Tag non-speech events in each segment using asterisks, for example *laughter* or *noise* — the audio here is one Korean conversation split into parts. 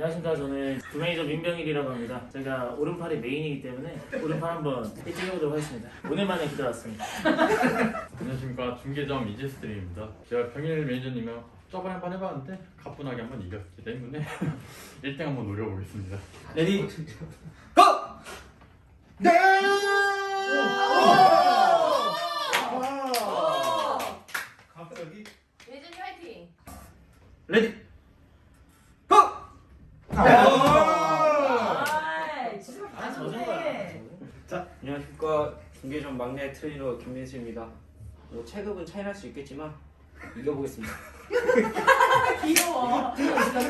안녕하십니까. 저는 구매이저 민병일이라고 합니다. 제가 오른팔이 메인이기 때문에 오른팔 한번 찍어보도록 하겠습니다. 오랜만에 기다렸습니다. *laughs* 안녕하십니까. 중계점 이제스트림입니다. 제가 평일 매니저님이랑 저번에 한 번 해봤는데 가뿐하게 한 번 이겼기 때문에 *laughs* 1등 한번 노려보겠습니다. 레디. 갑자기? 예준이 화이팅! 레디 아이, 진짜 아 젖은 거야 안녕하십니까 중계점 막내 트레이너 김민수입니다. 뭐 체급은 차이 날 수 있겠지만 이겨보겠습니다. *laughs* 귀여워. 진짜.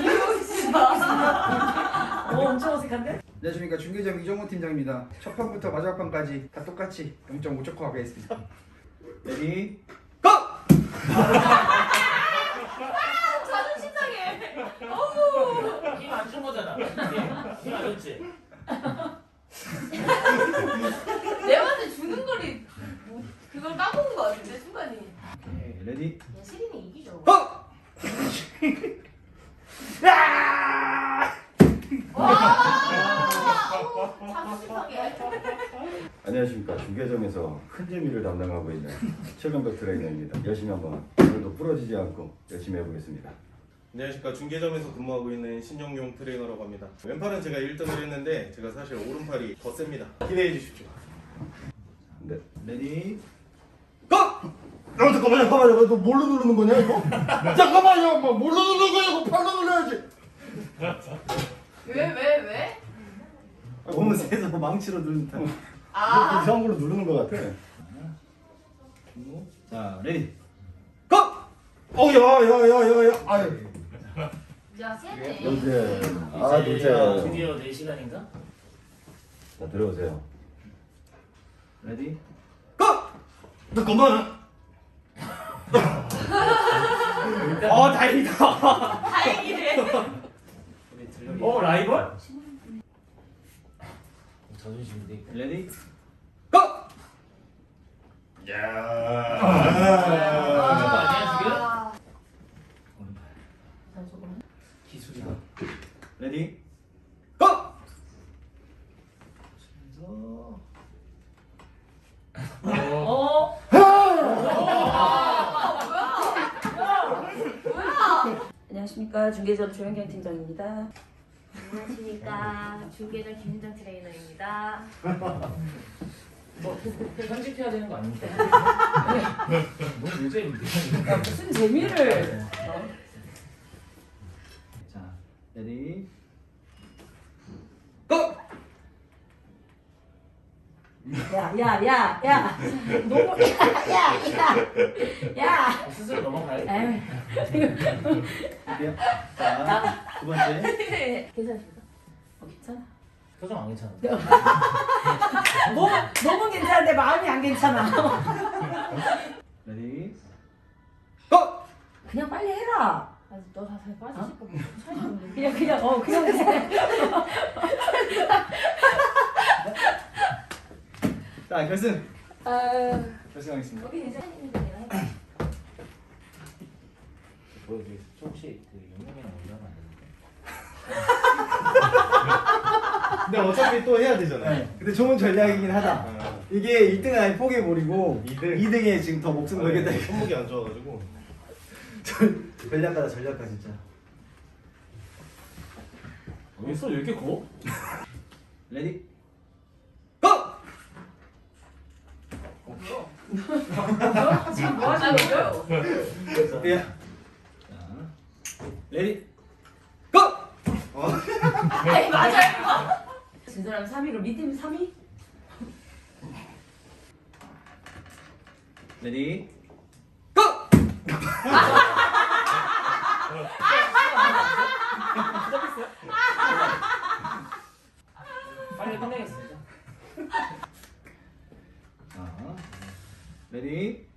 어, 엄청 어색한데? 안녕하십니까 중계점 이정호 팀장입니다 첫 판부터 마지막 판까지 다 똑같이 0.5초 코 하겠습니다 레디 자존심 상해. 힘안 준 거잖아 힘안 줬지? *laughs* 내한테 주는 거리, 뭐, 그걸 까먹은 거 같은데, 순간이. 오케이, 레디 야, 시린이 이기죠. 와! 어우, 자존심 상해. 안녕하십니까 중계점에서 큰 재미를 담당하고 있는 최경덕 트레이너입니다. 열심히 한번 오늘도 부러지지 않고 열심히 해보겠습니다. 안녕하십니까 중계점에서 근무하고 있는 신영용 트레이너라고 합니다. 왼팔은 제가 1등을 했는데 제가 사실 오른팔이 더 셉니다. 기대해 주십시오. 네. 레디 야 잠깐만 잠깐만 너 뭘로 누르는 거냐 이거? *laughs* 잠깐만요 뭐 뭘로 누르는 거야 이거 팔로 눌러야지 왜, 왜, 왜? 너무 세서 망치로 누른다. 아, 이상한 걸로 누르는 것 같아. 자 레디 어야야야야야 아유 야, 세네. 노제. 아 노제. 드디어 내 시간인가? 자 들어오세요. 레디 잠깐만 어 다행이다. 다행이네. 어 라이벌? 자존심인데? 레디? 아니야, 지금? 기술이다 레디 어? 안녕하십니까 중계점 조현경 팀장입니다. 안녕하십니까. 중계자 김윤정 트레이너입니다. *laughs* 뭐 편집해야 되는 거 아닙니까? 너무 노잼인데 야, 무슨 재미를? 자 레디 야야야 야, 너무 야야야 야. 스스로 넘어가야 에휴, 자 두 번째 *laughs* 괜찮습니까? 어, 괜찮아. 표정 안 괜찮아 *laughs* 너무 너무 괜찮은데 마음이 안 괜찮아. *laughs* 레디 그냥 빨리 해라. 아, 너 자세히 빠지실 거 뭐. 그냥 그냥 어 그냥 그냥. 자 결승 아, 결승하겠습니다 여기 괜찮아. 보여주겠어 혹시 그 영명이랑 올라가면 안 되는데. 근데 어차피 또 해야 되잖아 근데 좋은 전략이긴 하다. 아, 이게 2등은 아예 포기해버리고 2등? 2등 에 지금 더 목숨 걸겠다 아니, 손목이 안 좋아가지고. *laughs* 전략가다 전략가 진짜. 왜 써? 왜 이렇게 커? 레디. 지금 *laughs* 뭐 하시는 거예요? 야. 자, 레디 *laughs* 아니, 맞아요. 진 사람 3위로 밑팀 3위? 레디 빨리 끝내겠습니다. 자, 레디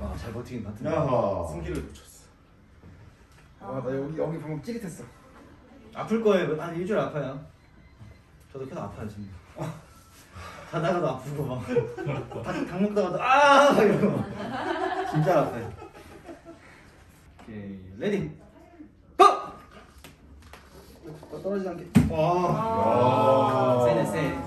아, 잘 버티긴 같은데. 야하. 승기를 놓쳤어. 아, 나 여기 여기 방금 찌릿했어. 아플 거예요. 한 일주일 아파요. 저도 계속 아파요 지금. 자다가도 아프고 막. 닭, 닭 먹다가도 아막 이러고. 막. 진짜 아파요. 오케이 레디. 고! 또 떨어지지 않게. 와. 세네 세.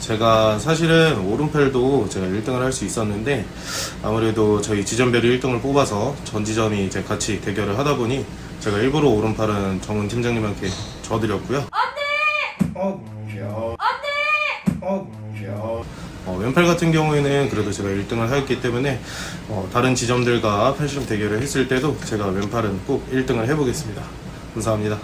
제가 사실은 오른팔도 제가 1등을 할 수 있었는데 아무래도 저희 지점별로 1등을 뽑아서 전 지점이 이제 같이 대결을 하다 보니 제가 일부러 오른팔은 정은 팀장님한테 져드렸고요. 어. 어, 왼팔 같은 경우에는 그래도 제가 1등을 했기 때문에 어, 다른 지점들과 팔씨름 대결을 했을 때도 제가 왼팔은 꼭 1등을 해보겠습니다. 감사합니다.